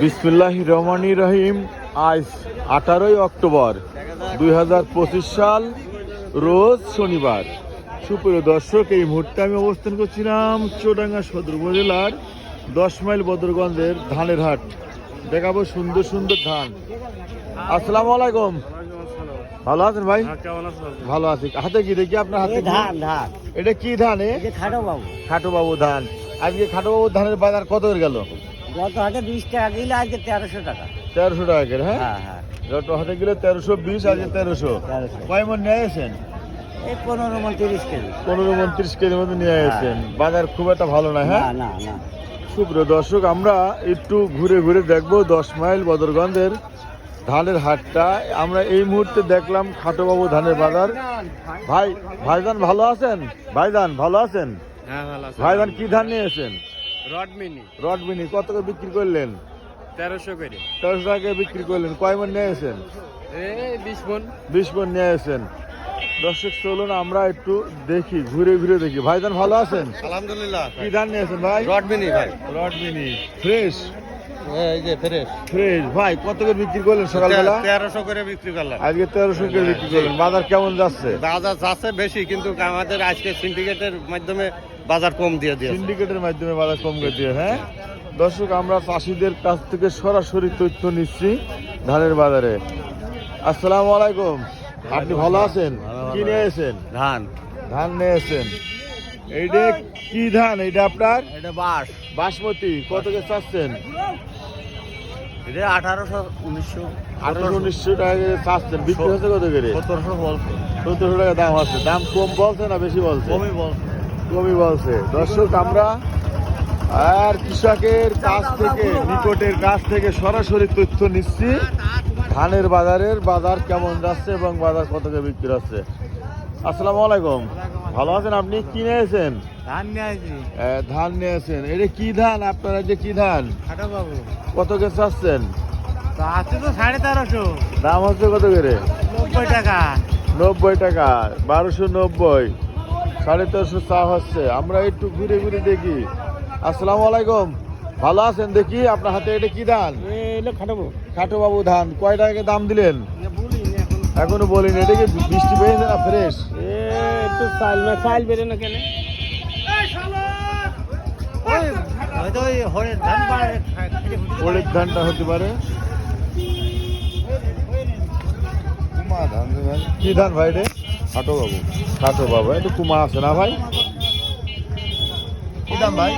বিসমুল্লাহ রহমানি রহিম। আজ আঠারোই অক্টোবর দু হাজার পঁচিশ সাল রোজ শনিবার। সুপ্রিয় দর্শক এই মুহূর্তে আমি অবস্থান করছিলাম চোডাঙ্গা সদর উপজেলার দশ মাইল বদরগঞ্জের ধানের হাট। দেখাবো সুন্দর সুন্দর ধান। আসসালামু আলাইকুম। ভালো আছেন ভাই? ভালো আছি। হাতে কি দেখি আপনার হাতে? ধান ধান। এটা কি ধান এ? খাটো বাবু। খাটো বাবু ধান। আজকে খাটো বাবু ধানের বাজার কত হয়ে গেল? গত হাটে বিশ টাকা কিলো আজকে তেরোশো টাকা। তেরোশো টাকা করে হ্যাঁ? হ্যাঁ হ্যাঁ। যত হাতে গেলে তেরোশো বিশ আজকে তেরোশো। তেরোশো। কয় মন নিয়ে আসেন? এই পনেরো মন তিরিশ কেজি। পনেরো উনত্রিশ কেজির মতো নিয়ে আসেন। বাজার খুব একটা ভালো না হ্যাঁ? না না সুপ্রিয় দর্শক আমরা একটু ঘুরে ঘুরে দেখব দশ মাইল বদরগঞ্জের ধানের হাটটা। আমরা এই মুহূর্তে দেখলাম খাটোবাবু ধানের বাজার। ভাই ভাইজান ভালো আছেন? ভাইজান ভালো আছেন? হ্যাঁ ভালো ভাইজান কি ধান নিয়ে এসেছেন রড মিনি। রড মিনি কত করে বিক্রি করলেন? তেরোশো করে। তেরোশো টাকা বিক্রি করলেন কয় মন নিয়ে এসেছেন এই বিশ মন। বিশ মন নিয়ে এসেছেন দর্শক চলুন আমরা একটু দেখি ঘুরে ঘুরে দেখি। ভাইজান ভালো আছেন? আলহামদুলিল্লাহ। কি ধান নিয়েছেন ভাই? রডমিনি ভাই। রডমিনি ফ্রেশ? এই যে ফ্রেশ ফ্রেশ ভাই কত করে বিক্রি করলেন সকালবেলা? তেরোশো করে বিক্রি করলাম। আজকে তেরোশো করে বিক্রি করলেন। বাজার কেমন যাচ্ছে? বাজার যাচ্ছে বেশি কিন্তু আমাদের আজকে সিন্ডিকেটের মাধ্যমে বাজার কম দিয়ে দিয়েছে। সিন্ডিকেটের মাধ্যমে বাজার কম করে দিয়ে হ্যাঁ? দর্শক আমরা চাষিদের কাছ থেকে সরাসরি তথ্য নিচ্ছি ধানের বাজারে। আসসালামু আলাইকুম। আপনি ভালো আছেন? কি নিয়ে এসেছেন? ধান। ধান নিয়েছেন এইটা কি ধান? এইটা আপনার? এটা বাস বাসমতি কত করে চাচ্ছেন? এটা আঠারোশো উনিশশো আঠারোশো উনিশশো টাকা চাচ্ছেন। বিক্রি হচ্ছে কত করে? সতেরোশো বলছে। সতেরোশো টাকা দাম আছে। দাম কম বলছে না বেশি বলছে? কমই বলছে। কমই বলছে। দর্শক আমরা আর কৃষকের কাছ থেকে নিকটের কাছ থেকে সরাসরি তথ্য নিচ্ছি। ধানের বাজারের বাজার কেমন যাচ্ছে এবং বাজার কত করে বিক্রি হচ্ছে? আসসালামু আলাইকুম। ভালো আছেন আপনি? কি নিয়েছেন ধান নিয়ে ধান নিয়েছেন এটা কি ধান? আপনারা যে কি ধান? বাবু। কত কে চাচ্ছেন? আছে তো সাড়ে তেরোশো। দাম হচ্ছে কত করে? নব্বই টাকা। নব্বই টাকা বারোশো নব্বই সাড়ে তেরোশো চা হচ্ছে। আমরা একটু ঘুরে ঘুরে দেখি। আসসালামু আলাইকুম। ভালো আছেন দেখি? আপনার হাতে এটা কি ধান? খাটো বাবু। ধান। কয় টাকা দাম দিলেন? এখনও বলিনি। এটা কি বৃষ্টি পেয়েছে না ফ্রেশ? একটু চাল না, চাল বেরো না কেন? হরের ধানটা হতে পারে কি ধান ভাই রে খাটো বাবু খাটো বাবু একটু কুমা আছে না ভাই কি দাম ভাই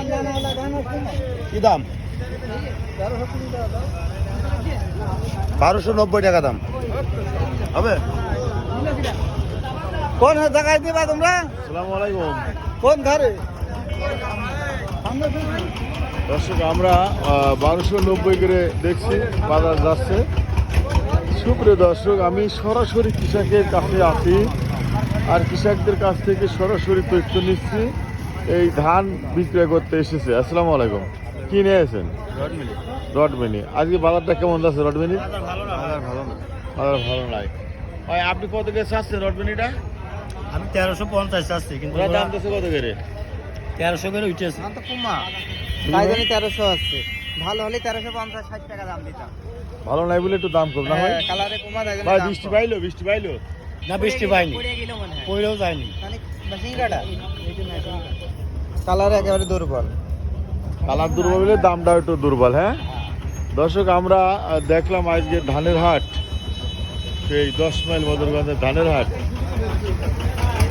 কি দাম বারোশো নব্বই টাকা দাম। হবে? কোন জায়গায় দিবা তোমরা? আসসালামু আলাইকুম। কোন ধারে? দর্শক আমরা বারোশো নব্বই করে দেখছি বাজার যাচ্ছে। সুপ্রিয় দর্শক আমি সরাসরি কৃষকের কাছে আছি আর কৃষকদের কাছ থেকে সরাসরি তথ্য নিচ্ছি। এই ধান বিক্রয় করতে এসেছে। আসসালামু আলাইকুম। কি নিয়ে এসেছেন রড রডমিনি আজকে বাজারটা কেমন যাচ্ছে রডমিনি ভালো না। ভালো না। বাজার ভালো নাই। ভাই আপনি কত করে আসছেন রডমিনিটা আমি তেরোশো পঞ্চাশ আসছি কিন্তু ওরা দাম দিচ্ছে কত করে? তেরোশো করে উঠেছে তো কমা। তাই জানি তেরোশো আসছে। ভালো হলে তেরোশো পঞ্চাশ ষাট টাকা দাম দিতাম। ভালো নাই বলে একটু দাম কম না ভাই? কালারে কমা তাই ভাই বৃষ্টি পাইলো বৃষ্টি পাইলো? না বৃষ্টি পাইনি। পড়েও যায়নি। কালার একেবারে দুর্বল। কালার দুর্বল হলে দামটা একটু দুর্বল হ্যাঁ? দর্শক আমরা দেখলাম আজকে ধানের হাট। সেই দশ মাইল বদরগঞ্জের ধানের হাট।